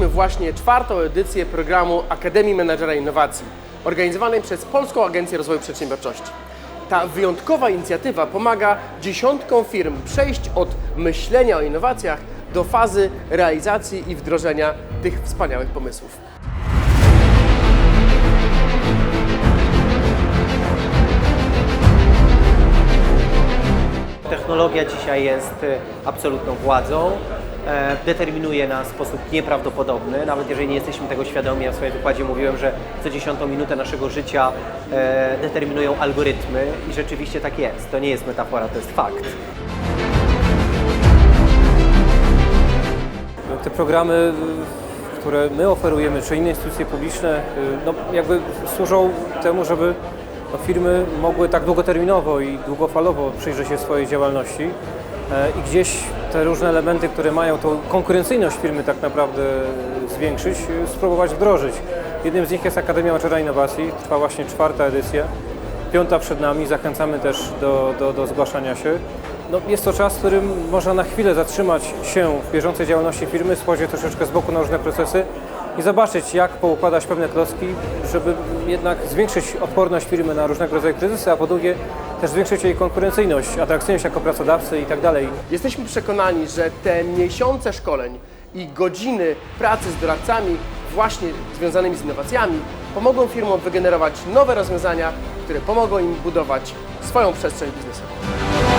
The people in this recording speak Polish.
Rozpoczęliśmy właśnie czwartą edycję programu Akademii Menadżera Innowacji, organizowanej przez Polską Agencję Rozwoju Przedsiębiorczości. Ta wyjątkowa inicjatywa pomaga dziesiątkom firm przejść od myślenia o innowacjach do fazy realizacji i wdrożenia tych wspaniałych pomysłów. Technologia dzisiaj jest e, absolutną władzą, determinuje nas w sposób nieprawdopodobny, nawet jeżeli nie jesteśmy tego świadomi. Ja w swoim wykładzie mówiłem, że co dziesiątą minutę naszego życia e, determinują algorytmy i rzeczywiście tak jest. To nie jest metafora, to jest fakt. Te programy, które my oferujemy, czy inne instytucje publiczne, y, no jakby służą temu, żeby no, firmy mogły tak długoterminowo i długofalowo przyjrzeć się swojej działalności e, i gdzieś te różne elementy, które mają tą konkurencyjność firmy tak naprawdę zwiększyć, y, spróbować wdrożyć. Jednym z nich jest Akademia Menadżera Innowacji, trwa właśnie czwarta edycja. Piąta przed nami, zachęcamy też do, do, do zgłaszania się. No, jest to czas, w którym można na chwilę zatrzymać się w bieżącej działalności firmy, spojrzeć troszeczkę z boku na różne procesy i zobaczyć, jak poukładać pewne klocki, żeby jednak zwiększyć odporność firmy na różnego rodzaju kryzysy, a po drugie też zwiększyć jej konkurencyjność, atrakcyjność jako pracodawcy i tak dalej. Jesteśmy przekonani, że te miesiące szkoleń i godziny pracy z doradcami właśnie związanymi z innowacjami pomogą firmom wygenerować nowe rozwiązania, które pomogą im budować swoją przestrzeń biznesową.